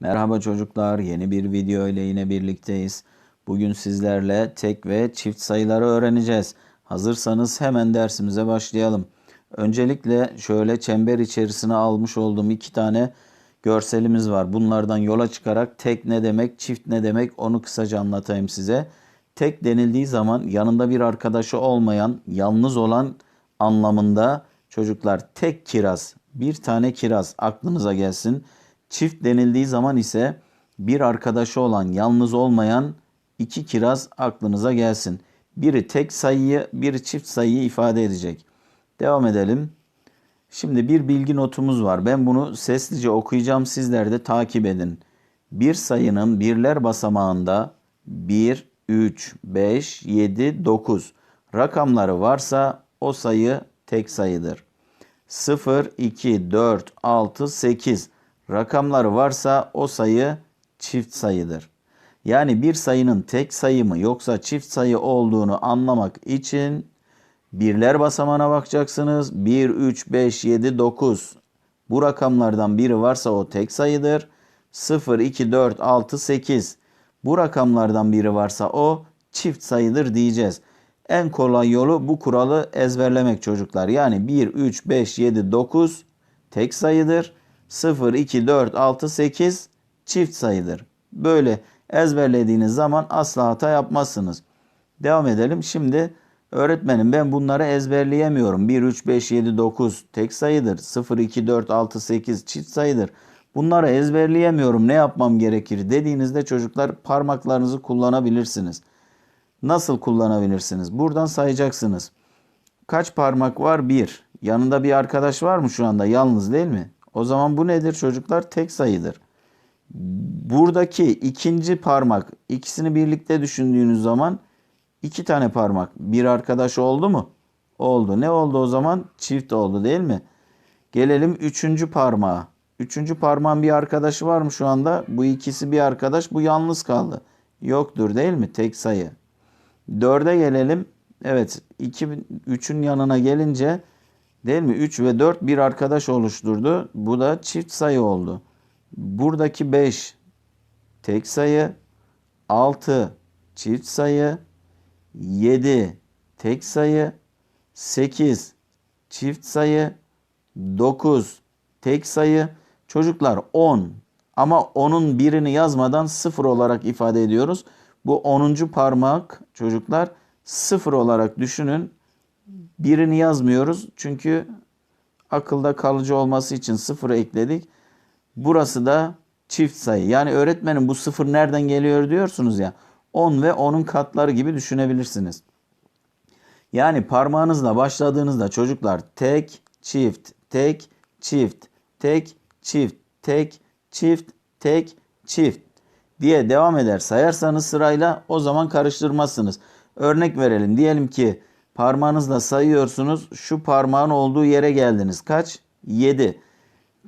Merhaba çocuklar, yeni bir video ile yine birlikteyiz. Bugün sizlerle tek ve çift sayıları öğreneceğiz. Hazırsanız hemen dersimize başlayalım. Öncelikle şöyle çember içerisine almış olduğum iki tane görselimiz var. Bunlardan yola çıkarak tek ne demek, çift ne demek onu kısaca anlatayım size. Tek denildiği zaman yanında bir arkadaşı olmayan, yalnız olan anlamında çocuklar tek kiraz, bir tane kiraz aklınıza gelsin. Çift denildiği zaman ise bir arkadaşı olan, yalnız olmayan iki kiraz aklınıza gelsin. Biri tek sayıyı, biri çift sayıyı ifade edecek. Devam edelim. Şimdi bir bilgi notumuz var. Ben bunu seslice okuyacağım. Sizler de takip edin. Bir sayının birler basamağında 1, 3, 5, 7, 9 rakamları varsa o sayı tek sayıdır. 0, 2, 4, 6, 8 rakamları varsa o sayı çift sayıdır. Yani bir sayının tek sayı mı yoksa çift sayı olduğunu anlamak için birler basamağına bakacaksınız. 1, 3, 5, 7, 9 bu rakamlardan biri varsa o tek sayıdır. 0, 2, 4, 6, 8 bu rakamlardan biri varsa o çift sayıdır diyeceğiz. En kolay yolu bu kuralı ezberlemek çocuklar. Yani 1, 3, 5, 7, 9 tek sayıdır. 0, 2, 4, 6, 8 çift sayıdır. Böyle ezberlediğiniz zaman asla hata yapmazsınız. Devam edelim. Şimdi öğretmenim ben bunları ezberleyemiyorum. 1, 3, 5, 7, 9 tek sayıdır. 0, 2, 4, 6, 8 çift sayıdır. Bunları ezberleyemiyorum ne yapmam gerekir dediğinizde çocuklar parmaklarınızı kullanabilirsiniz. Nasıl kullanabilirsiniz? Buradan sayacaksınız. Kaç parmak var? 1. Yanında bir arkadaş var mı şu anda? Yalnız değil mi? O zaman bu nedir çocuklar? Tek sayıdır. Buradaki ikinci parmak ikisini birlikte düşündüğünüz zaman iki tane parmak bir arkadaş oldu mu? Oldu. Ne oldu o zaman? Çift oldu değil mi? Gelelim üçüncü parmağa. Üçüncü parmağın bir arkadaşı var mı şu anda? Bu ikisi bir arkadaş. Bu yalnız kaldı. Yoktur değil mi? Tek sayı. Dörde gelelim. Evet. 2, 3'ün yanına gelince değil mi? 3 ve 4 bir arkadaş oluşturdu. Bu da çift sayı oldu. Buradaki 5 tek sayı. 6 çift sayı. 7 tek sayı. 8 çift sayı. 9 tek sayı. Çocuklar 10 ama onun birini yazmadan 0 olarak ifade ediyoruz. Bu 10. parmak çocuklar 0 olarak düşünün. Birini yazmıyoruz çünkü akılda kalıcı olması için 0'ı ekledik. Burası da çift sayı. Yani öğretmenim bu 0 nereden geliyor diyorsunuz ya. 10 ve onun katları gibi düşünebilirsiniz. Yani parmağınızla başladığınızda çocuklar tek, çift, tek, çift, tek, çift, tek, çift, tek, çift diye devam eder sayarsanız sırayla o zaman karıştırmazsınız. Örnek verelim. Diyelim ki parmağınızla sayıyorsunuz. Şu parmağın olduğu yere geldiniz. Kaç? 7.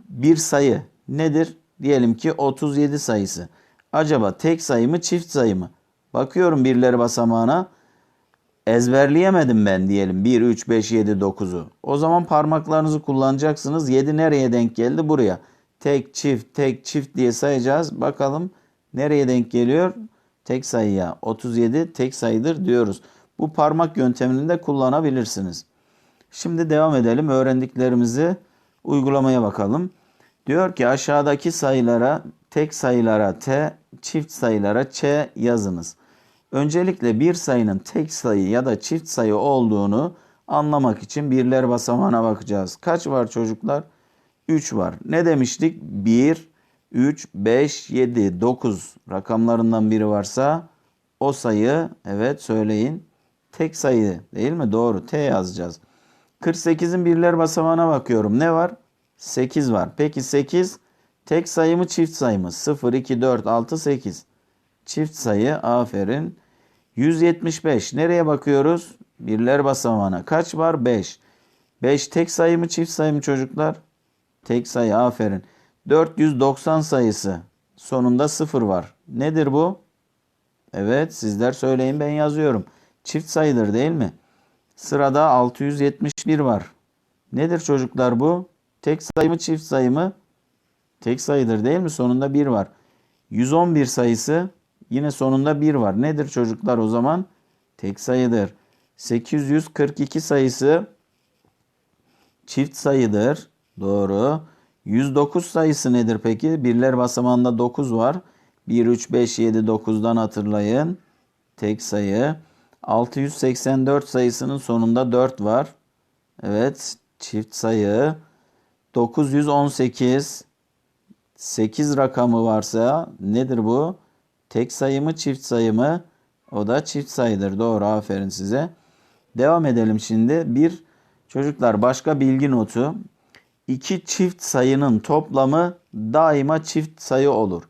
Bir sayı nedir? Diyelim ki 37 sayısı. Acaba tek sayı mı çift sayı mı? Bakıyorum birleri basamağına. Ezberleyemedim ben diyelim 1, 3, 5, 7, 9'u. O zaman parmaklarınızı kullanacaksınız. 7 nereye denk geldi? Buraya. Tek, çift, tek, çift diye sayacağız. Bakalım nereye denk geliyor? Tek sayıya. 37 tek sayıdır diyoruz. Bu parmak yöntemini de kullanabilirsiniz. Şimdi devam edelim. Öğrendiklerimizi uygulamaya bakalım. Diyor ki aşağıdaki sayılara tek sayılara T, çift sayılara Ç yazınız. Öncelikle bir sayının tek sayı ya da çift sayı olduğunu anlamak için birler basamağına bakacağız. Kaç var çocuklar? 3 var. Ne demiştik? 1, 3, 5, 7, 9 rakamlarından biri varsa o sayı evet söyleyin tek sayı değil mi? Doğru. T yazacağız. 48'in birler basamağına bakıyorum. Ne var? 8 var. Peki 8 tek sayı mı çift sayı mı? 0, 2, 4, 6, 8. Çift sayı aferin. 175 nereye bakıyoruz? Birler basamağına. Kaç var? 5. 5 tek sayı mı çift sayı mı çocuklar? Tek sayı aferin. 490 sayısı. Sonunda 0 var. Nedir bu? Evet sizler söyleyin ben yazıyorum. Çift sayıdır değil mi? Sırada 671 var. Nedir çocuklar bu? Tek sayı mı çift sayı mı? tek sayıdır değil mi? Sonunda 1 var. 111 sayısı yine sonunda 1 var. Nedir çocuklar o zaman? Tek sayıdır. 842 sayısı çift sayıdır. Doğru. 109 sayısı nedir peki? Birler basamağında 9 var. 1, 3, 5, 7, 9'dan hatırlayın. Tek sayı. 684 sayısının sonunda 4 var. Evet. Çift sayı. 918 8 rakamı varsa nedir bu? Tek sayı mı çift sayı mı? O da çift sayıdır. Doğru aferin size. Devam edelim şimdi. Bir çocuklar başka bilgi notu. İki çift sayının toplamı daima çift sayı olur.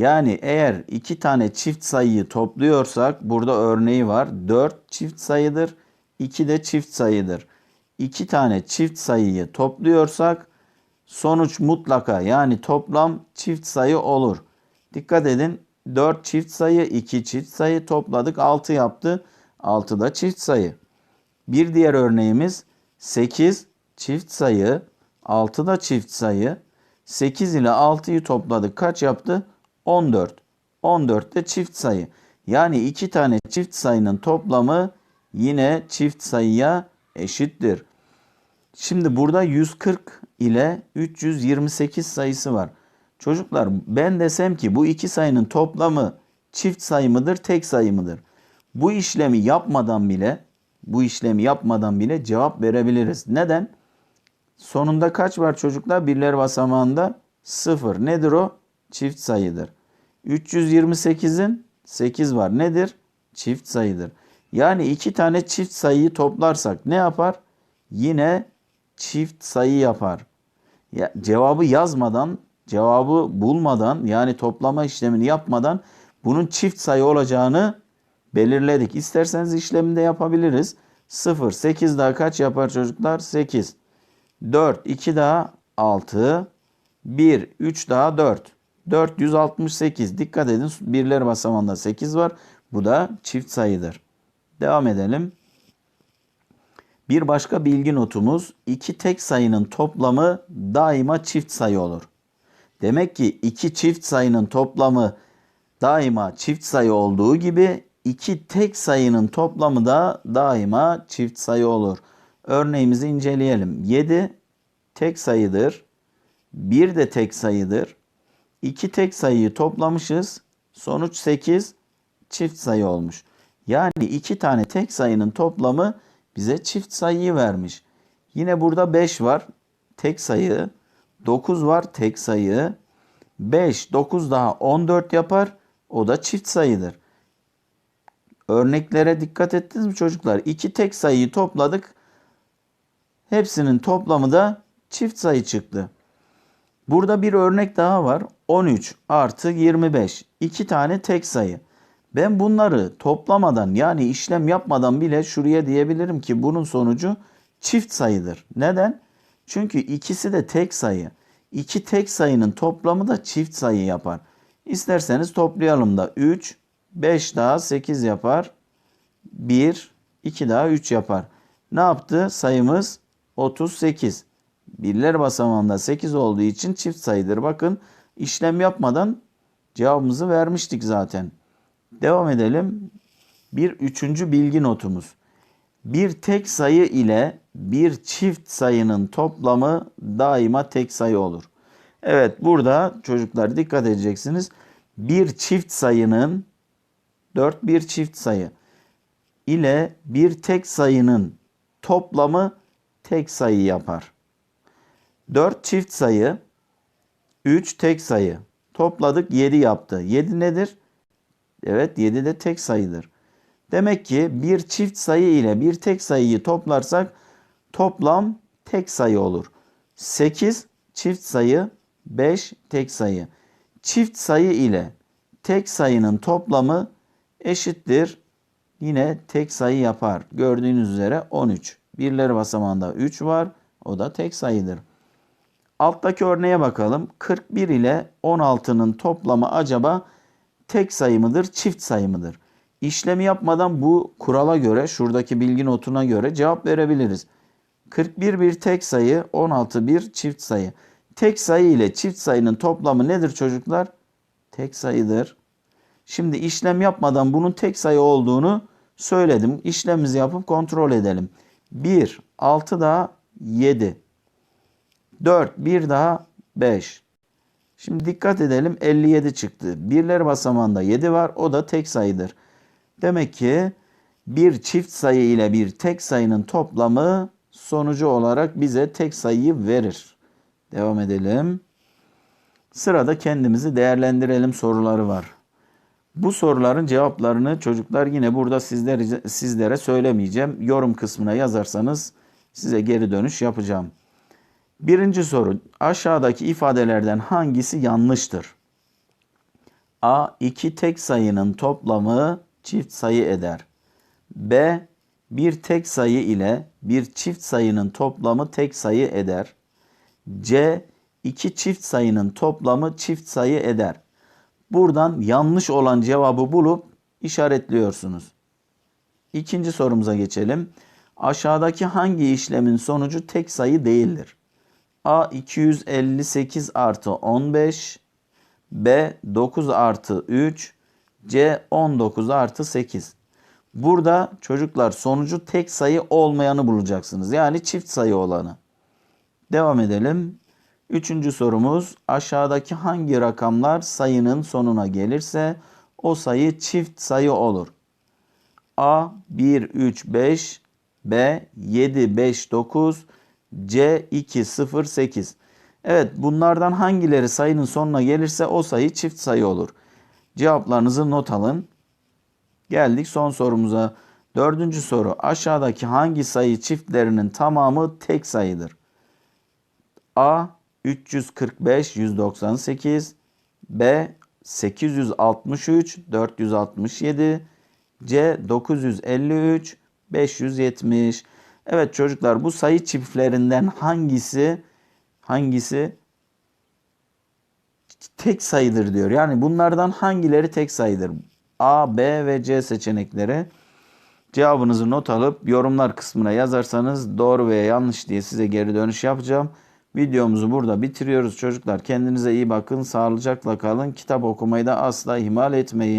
Yani eğer iki tane çift sayıyı topluyorsak burada örneği var. 4 çift sayıdır. 2 de çift sayıdır. İki tane çift sayıyı topluyorsak sonuç mutlaka yani toplam çift sayı olur. Dikkat edin 4 çift sayı 2 çift sayı topladık 6 yaptı. 6 da çift sayı. Bir diğer örneğimiz 8 çift sayı 6 da çift sayı. 8 ile 6'yı topladık kaç yaptı? 14. 14 de çift sayı. Yani iki tane çift sayının toplamı yine çift sayıya eşittir. Şimdi burada 140 ile 328 sayısı var. Çocuklar ben desem ki bu iki sayının toplamı çift sayı mıdır, tek sayı mıdır? Bu işlemi yapmadan bile bu işlemi yapmadan bile cevap verebiliriz. Neden? Sonunda kaç var çocuklar? Birler basamağında 0. Nedir o? Çift sayıdır. 328'in 8 var. Nedir? Çift sayıdır. Yani iki tane çift sayıyı toplarsak ne yapar? Yine çift sayı yapar. Ya, cevabı yazmadan, cevabı bulmadan yani toplama işlemini yapmadan bunun çift sayı olacağını belirledik. İsterseniz işlemini de yapabiliriz. 0, 8 daha kaç yapar çocuklar? 8. 4, 2 daha 6. 1, 3 daha 4. 468. Dikkat edin birler basamağında 8 var. Bu da çift sayıdır. Devam edelim. Bir başka bilgi notumuz iki tek sayının toplamı daima çift sayı olur. Demek ki iki çift sayının toplamı daima çift sayı olduğu gibi iki tek sayının toplamı da daima çift sayı olur. Örneğimizi inceleyelim. 7 tek sayıdır. 1 de tek sayıdır. İki tek sayıyı toplamışız. Sonuç 8 çift sayı olmuş. Yani iki tane tek sayının toplamı bize çift sayıyı vermiş. Yine burada 5 var. Tek sayı. 9 var tek sayı. 5, 9 daha 14 yapar. O da çift sayıdır. Örneklere dikkat ettiniz mi çocuklar? İki tek sayıyı topladık. Hepsinin toplamı da çift sayı çıktı. Burada bir örnek daha var. 13 artı 25. İki tane tek sayı. Ben bunları toplamadan yani işlem yapmadan bile şuraya diyebilirim ki bunun sonucu çift sayıdır. Neden? Çünkü ikisi de tek sayı. İki tek sayının toplamı da çift sayı yapar. İsterseniz toplayalım da 3, 5 daha 8 yapar. 1, 2 daha 3 yapar. Ne yaptı? Sayımız 38. Birler basamağında 8 olduğu için çift sayıdır. Bakın işlem yapmadan cevabımızı vermiştik zaten. Devam edelim. Bir üçüncü bilgi notumuz. Bir tek sayı ile bir çift sayının toplamı daima tek sayı olur. Evet burada çocuklar dikkat edeceksiniz. Bir çift sayının 4 bir çift sayı ile bir tek sayının toplamı tek sayı yapar. 4 çift sayı 3 tek sayı. Topladık 7 yaptı. 7 nedir? Evet 7 de tek sayıdır. Demek ki bir çift sayı ile bir tek sayıyı toplarsak toplam tek sayı olur. 8 çift sayı 5 tek sayı. Çift sayı ile tek sayının toplamı eşittir. Yine tek sayı yapar. Gördüğünüz üzere 13. Birler basamağında 3 var. O da tek sayıdır. Alttaki örneğe bakalım. 41 ile 16'nın toplamı acaba tek sayı mıdır, çift sayı mıdır? İşlemi yapmadan bu kurala göre, şuradaki bilgi notuna göre cevap verebiliriz. 41 bir tek sayı, 16 bir çift sayı. Tek sayı ile çift sayının toplamı nedir çocuklar? Tek sayıdır. Şimdi işlem yapmadan bunun tek sayı olduğunu söyledim. İşlemimizi yapıp kontrol edelim. 1, 6 daha 7. 4, 1 daha 5. Şimdi dikkat edelim 57 çıktı. Birler basamağında 7 var o da tek sayıdır. Demek ki bir çift sayı ile bir tek sayının toplamı sonucu olarak bize tek sayıyı verir. Devam edelim. Sırada kendimizi değerlendirelim soruları var. Bu soruların cevaplarını çocuklar yine burada sizlere, sizlere söylemeyeceğim. Yorum kısmına yazarsanız size geri dönüş yapacağım. Birinci soru. Aşağıdaki ifadelerden hangisi yanlıştır? A. iki tek sayının toplamı çift sayı eder. B. Bir tek sayı ile bir çift sayının toplamı tek sayı eder. C. iki çift sayının toplamı çift sayı eder. Buradan yanlış olan cevabı bulup işaretliyorsunuz. İkinci sorumuza geçelim. Aşağıdaki hangi işlemin sonucu tek sayı değildir? A 258 artı 15 B 9 artı 3 C 19 artı 8 Burada çocuklar sonucu tek sayı olmayanı bulacaksınız. Yani çift sayı olanı. Devam edelim. Üçüncü sorumuz aşağıdaki hangi rakamlar sayının sonuna gelirse o sayı çift sayı olur. A 1 3 5 B 7 5 9 C 2 0 8. Evet bunlardan hangileri sayının sonuna gelirse o sayı çift sayı olur. Cevaplarınızı not alın. Geldik son sorumuza. Dördüncü soru. Aşağıdaki hangi sayı çiftlerinin tamamı tek sayıdır? A 345 198 B 863 467 C 953 570 Evet çocuklar bu sayı çiftlerinden hangisi hangisi tek sayıdır diyor. Yani bunlardan hangileri tek sayıdır? A, B ve C seçenekleri. Cevabınızı not alıp yorumlar kısmına yazarsanız doğru veya yanlış diye size geri dönüş yapacağım. Videomuzu burada bitiriyoruz çocuklar. Kendinize iyi bakın, sağlıcakla kalın. Kitap okumayı da asla ihmal etmeyin.